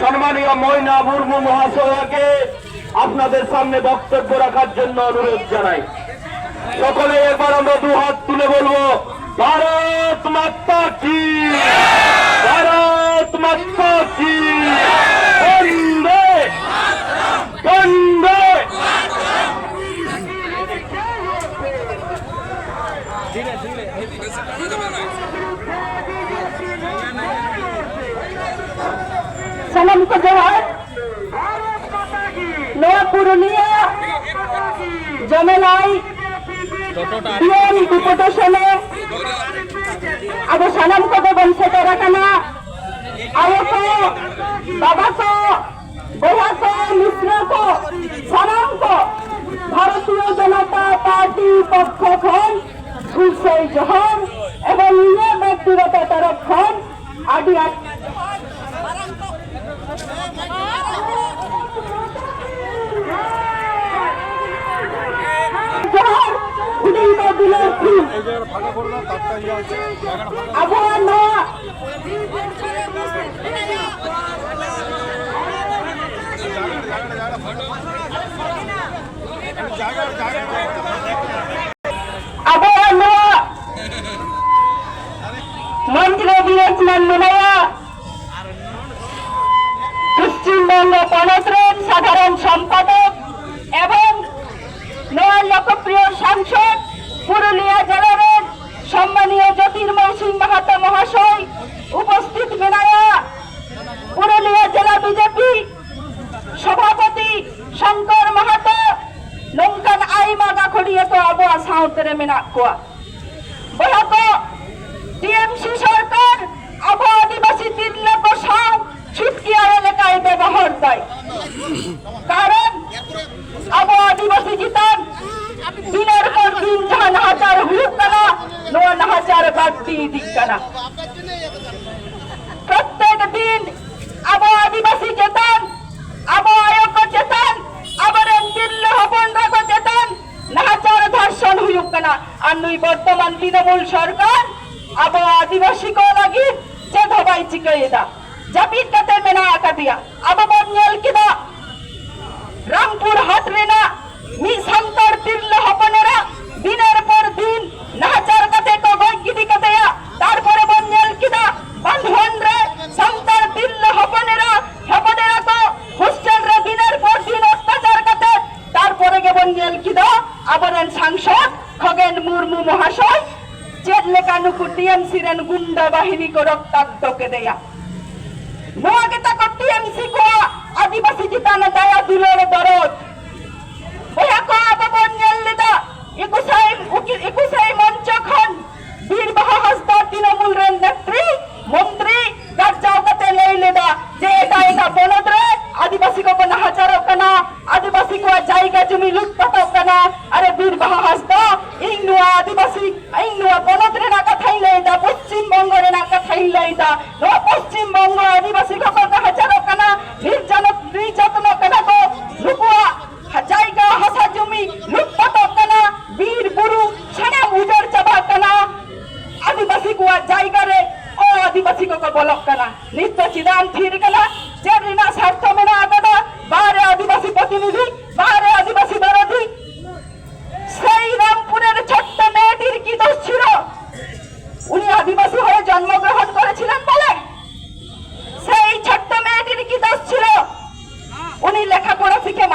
সম্মানীয় ময়না মুর্মু মহাশয়াকে আপনাদের সামনে বক্তব্য রাখার জন্য অনুরোধ জানাই। সকলে এবার আমরা দু হাত তুলে বলব, ভারত মাতা কি? ভারত মাতা কি? সম্মানিত জেলায় পুরুলিয়া জমেলাই বিয়ারি উপদেশনে আবু সালাম কবে ভারতীয় জনতা পার্টি পক্ষ খন এবং মন্ত্রী বিরাজমান মিনায়া পশ্চিমবঙ্গ গণতন্ত্রের সাধারণ সম্পাদক এবং নয়া লোকপ্রিয় সাংসদ সম্মানীয় জ্যোতির্ময় সিং মাহাতো মহাশয়, উপস্থিত মেনায়া পুরুলিয়া জেলা বিজেপি সভাপতি শঙ্কর মাহাতো নৌকান আইমা গাখড়িয়ে তো আবহাওয়া সাঁওতরে মেনা কোয়া। বলক টিএমসি সরকার আবহাওয়া আদিবাসী তির্লক সাও ছুটকিয়া এলাকায় ব্যবহার দেয়। কারণ আবহাওয়া আদিবাসী জিতান, দিনের পর দিন নাহাচার হুয়ুক কানা নোয়া দিক কানা প্রত্যেক দিন আবহাওয়া আদিবাসী চেতন আবহাওয়া আয়োগ চেতন আবার দিল্ল হবন রাগ চেতন, নাহাচার ধর্ষণ হুয়ুক কানা। আর নুই বর্তমান তৃণমূল সরকার আবহাওয়া আদিবাসী কো লাগি যে ধবাই চিকাইদা জাপিত কাতে মেনা আকাদিয়া। আবার নেল কিদা রামপুর হাট রেনা মি সান্তর তির্ল হপনেরা। দিনের পর দিন নাচার কাতে তো বৈগিদি কাতেয়া তারপরে বন্যেল কিদা বান্ধন রে সান্তর তির্ল হপনেরা হপনেরা তো হোস্টেল রে দিনের পর দিন অত্যাচার কাতে তারপরে গে বন্যেল কিদা আবরণ সাংসদ খগেন মুর্মু মহাশয় চেট লেকানুকু টিএমসি রেন গুন্ডা বাহিনী কো রক্তাক্ত কে দেয়া। নোয়া কে তাকো টিএমসি কো আদিবাসী জিতানো দয়া দুলোর দরদ। ওয়া কো আবাবন নেল্লিদা একুশাই উকি- একুশাই মঞ্চ খন বীর বাহা হাসদা তৃণমূল নেত্রী মন্ত্রী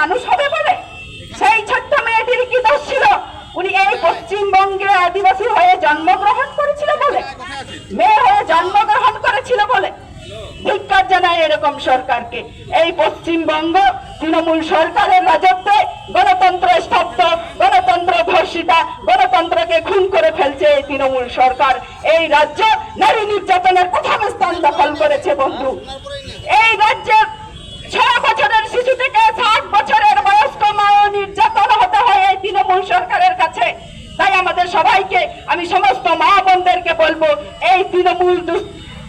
মানুষ হবে বলে? সেই ছোট্ট মেয়েটির কি দোষ ছিল? উনি এই পশ্চিমবঙ্গে আদিবাসী হয়ে জন্মগ্রহণ করেছিল বলে? মেয়ে হয়ে জন্মগ্রহণ করেছিল বলে? জানায় এরকম সরকারকে। এই পশ্চিমবঙ্গ তৃণমূল সরকারের রাজত্বে গণতন্ত্র স্তব্ধ, গণতন্ত্র ধর্ষিতা, গণতন্ত্রকে খুন করে ফেলছে এই তৃণমূল সরকার। এই রাজ্য নারী নির্যাতনের প্রথম স্থান দখল করেছে বন্ধু। এই রাজ্যের ছয় বছরের শিশু থেকে ষাট বছরের বয়স্ক মাও নির্যাতন হতে হয় এই তৃণমূল সরকারের কাছে তাই আমাদের সবাইকে আমি সমস্ত মা বোনদেরকে বলব, এই তৃণমূল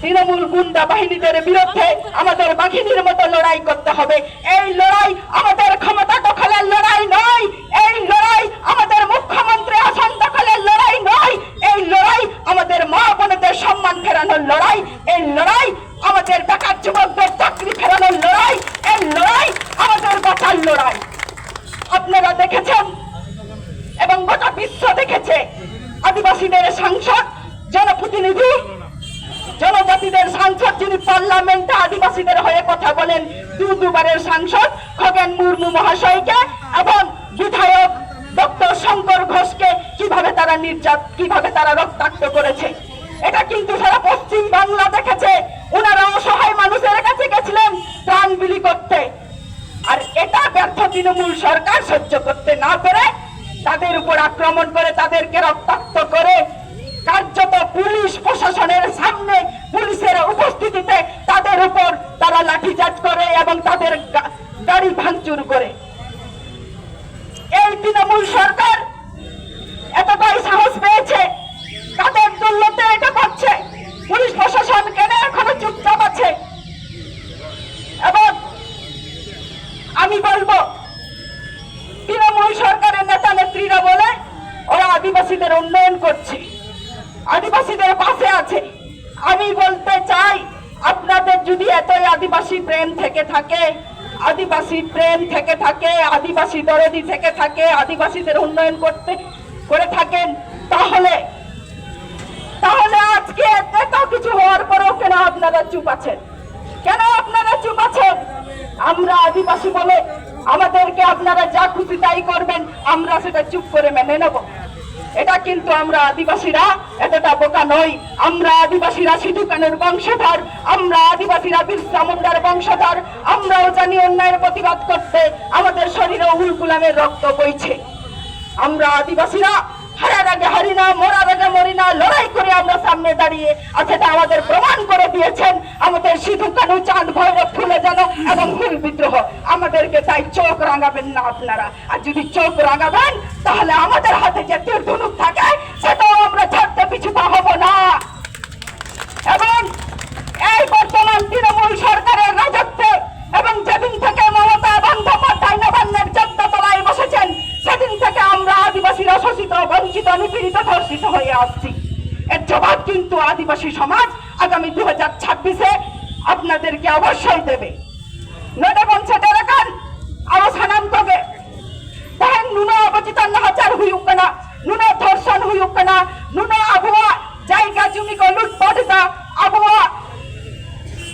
তৃণমূল গুন্ডা বাহিনীদের বিরুদ্ধে আমাদের বাঘিনীর মতো লড়াই করতে হবে। এই লড়াই আমাদের ক্ষমতা দখলের লড়াই নয় এই লড়াই আমাদের মুখ্যমন্ত্রী আসন দখলের লড়াই নয় এই লড়াই আমাদের মা বোনদের সম্মান ফেরানোর লড়াই এই লড়াই আমাদের বেকার যুবকদের চাকরি ফেরানোর লড়াই এই লড়াই আমাদের বাঁচার লড়াই আপনারা দেখেছেন এবং গোটা বিশ্ব দেখেছে আদিবাসীদের সাংসদ জনপ্রতিনিধি জনজাতিদের সাংসদ যিনি পার্লামেন্টে আদিবাসীদের হয়ে কথা বলেন দু দুবারের সাংসদ খগেন মুর্মু মহাশয়কে এবং বিধায়ক ডক্টর শঙ্কর ঘোষকে কীভাবে তারা নির্যাত, কীভাবে তারা রক্তাক্ত করেছে। এটা কিন্তু সারা পশ্চিম বাংলা দেখেছে। ওনারা অসহায় মানুষের কাছে গেছিলেন প্রাণ বিলি করতে। আর এটা ব্যর্থ তৃণমূল সরকার সহ্য করতে না পেরে তাদের উপর আক্রমণ করে তাদেরকে রক্তাক্ত করে কার্যত পুলিশ প্রশাসনের যদি এতই আদিবাসী প্রেম থেকে থাকে, আদিবাসী প্রেম থেকে থাকে, আদিবাসী দরদি থেকে থাকে, আদিবাসীদের উন্নয়ন করতে, করে থাকেন, তাহলে তাহলে আজকে এত কিছু হওয়ার পরেও কেন আপনারা চুপ আছেন? কেন আপনারা চুপ আছেন? আমরা আদিবাসী বলে আমাদেরকে আপনারা যা খুশি তাই করবেন, আমরা সেটা চুপ করে মেনে নেব। এটা কিন্তু আমরা আদিবাসীরা এতটা বোকা নই। আমরা আদিবাসীরা সিধু কানের বংশধর, আমরা আদিবাসীরা বিরসা মুন্ডার বংশধর, আমরাও জানি অন্যায়ের প্রতিবাদ করতে আমাদের শরীরে উল গুলামের রক্ত বইছে। আমরা আদিবাসীরা হারার আগে হারি না মরার আগে মরি না, লড়াই করে আমরা সামনে দাঁড়িয়ে আর সেটা আমাদের প্রমাণ করে দিয়েছেন। আমাদের সিধু কানু চাঁদ ভৈরব ফুলে যেন এবং হুল বিদ্রোহ। আমাদেরকে তাই চোখ রাঙাবেন না আপনারা। আর যদি চোখ রাঙাবেন, তাহলে আমাদের হাতে যে তীর ধনুক থাকে, সেটাও আমরা ছাড়তে পিছু পা হব না। এবং এই বর্তমান তৃণমূল সরকারের রাজত্বে বঞ্চিত নিপীড়িত ধর্ষিত হয়ে আসছি। এর জবাব কিন্তু আদিবাসী সমাজ আগামী দু হাজার ছাব্বিশে আপনাদেরকে অবশ্যই দেবে। নডে বংশে টেরাকান আরও সানাম তবে তাহেন নুনা অবচিতান নাহাচার হুয়ুক কানা নুনা ধর্ষণ হুয়ুক কানা নুনা আবহাওয়া জায়গা জমি কো লুটপাট দা আবহাওয়া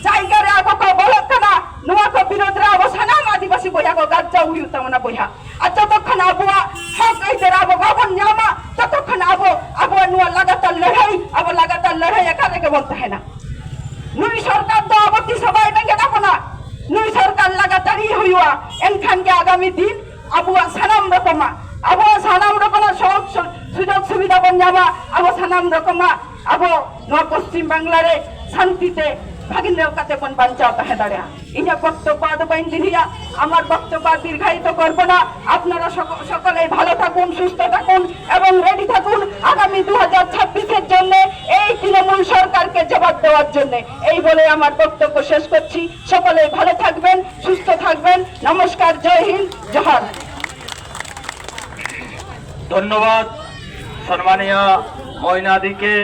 জায়গারে আগক বলক কানা নুয়া কো বিরোধ রে আবো সানাম আদিবাসী বইয়া কো গাজ্জা হুয়ু তামনা বইয়া আর যতক্ষণ আবহাওয়া হক এইদের আবো গাবন নিয়ামা ততক্ষণ আবো আবো নুয়া লাগাতার লড়াই আবো লাগাতার থেকে বলতে হয় না। নুই সরকার তো অবধি সবাই ভেঙে দেখো না। নুই সরকার লাগাতারই হইয়া এনখানকে আগামী দিন আবুয়া সানাম রকমা আবুয়া সানাম রকমা সব সুযোগ সুবিধা বন যাবা। আবো সানাম রকমা, আবো নয় পশ্চিম বাংলারে শান্তিতে ভাগিনের কাছে কোন তাহে দাঁড়া। ইয়া বক্তব্য আদৌ দিনিয়া আমার বক্তব্য দীর্ঘায়িত করব না। আপনারা সক- সকলেই ভালো থাকুন, সুস্থ থাকুন এবং রেডি থাকুন। আগামী দু হাজার জবাব দেওয়ার জন্য। এই বলে আমার বক্তব্য শেষ করছি। সকলে ভালো থাকবেন, সুস্থ থাকবেন। নমস্কার, জয় হিন্দ, জহার। ধন্যবাদ। সম্মানীয় ময়নাদিকে।